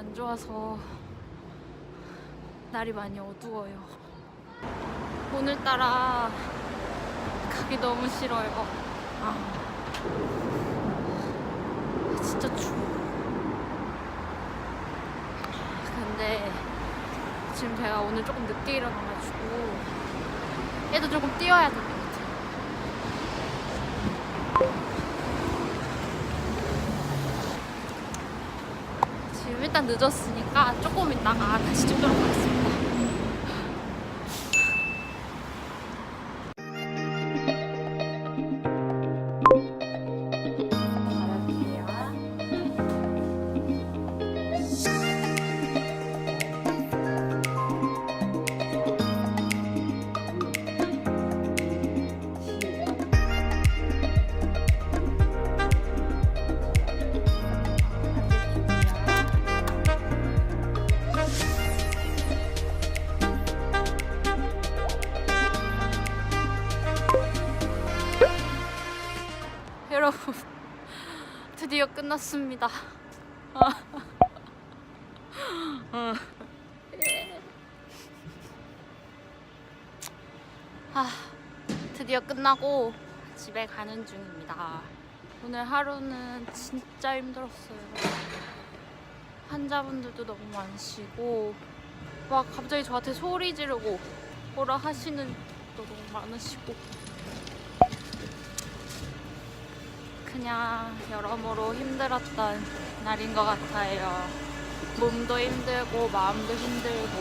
안 좋아서 날이 많이 어두워요. 오늘따라 가기 너무 싫어요. 아, 진짜 추워. 근데 지금 제가 오늘 조금 늦게 일어나가지고 얘도 조금 뛰어야 같아요. 지금 일단 늦었으니까 조금 있다가 다시 찍도록 하겠습니다. 끝났습니다. 어. 아, 드디어 끝나고 집에 가는 중입니다. 오늘 하루는 진짜 힘들었어요. 환자분들도 너무 많으시고 막 갑자기 저한테 소리 지르고 뭐라 하시는 분도 너무 많으시고 그냥 여러모로 힘들었던 날인 것 같아요. 몸도 힘들고 마음도 힘들고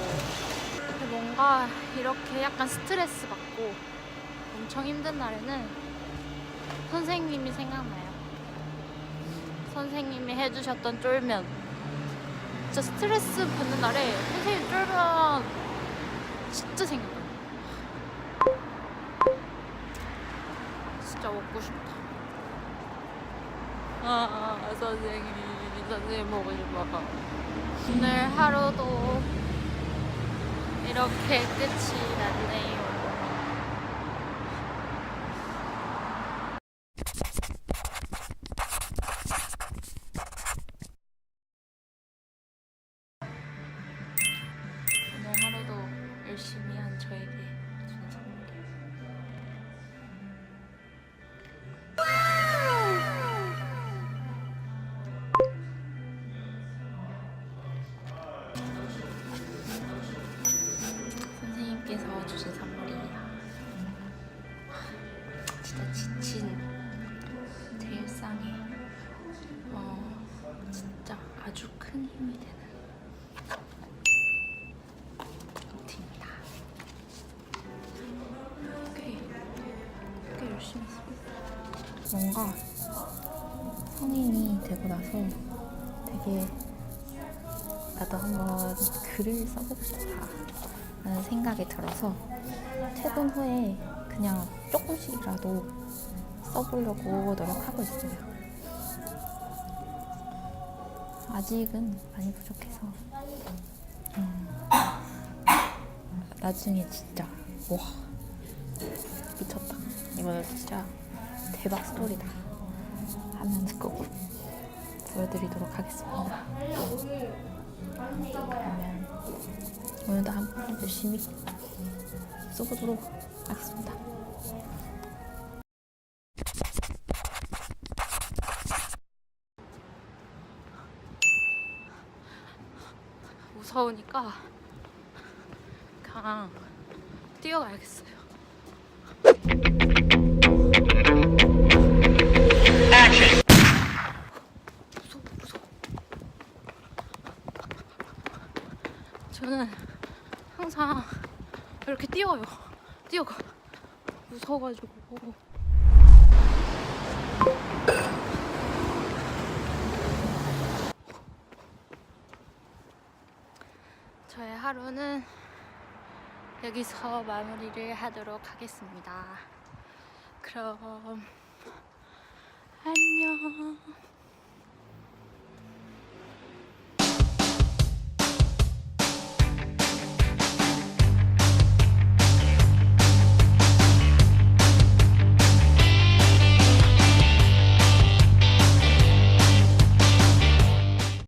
뭔가 이렇게 약간 스트레스 받고 엄청 힘든 날에는 선생님이 생각나요. 선생님이 해주셨던 쫄면. 진짜 스트레스 받는 날에 선생님 쫄면 진짜 생각나요. 진짜 먹고 싶다. 아, 선생님, 선생님 보고 싶어. 오늘 하루도 이렇게 끝이 났네요. 선생님께서 주신 선물이에요. 진짜 지친 제 일상에 어, 진짜 아주 큰 힘이 되는 노트입니다. 꽤, 꽤 열심히 했습니다. 뭔가 성인이 되고 나서 되게 나도 한번 글을 써보고 싶다 라는 생각이 들어서 퇴근 후에 그냥 조금씩이라도 써보려고 노력하고 있어요. 아직은 많이 부족해서. 음, 나중에 진짜 와. 미쳤다. 이거 진짜 대박 스토리다. 하면 꼭 보여드리도록 하겠습니다. 그러면 오늘도 한번 열심히 써보도록 하겠습니다. 무서우니까 그냥 뛰어가야겠어요. 항상 이렇게 뛰어요. 뛰어가. 무서워가지고. 저의 하루는 여기서 마무리를 하도록 하겠습니다. 그럼 안녕.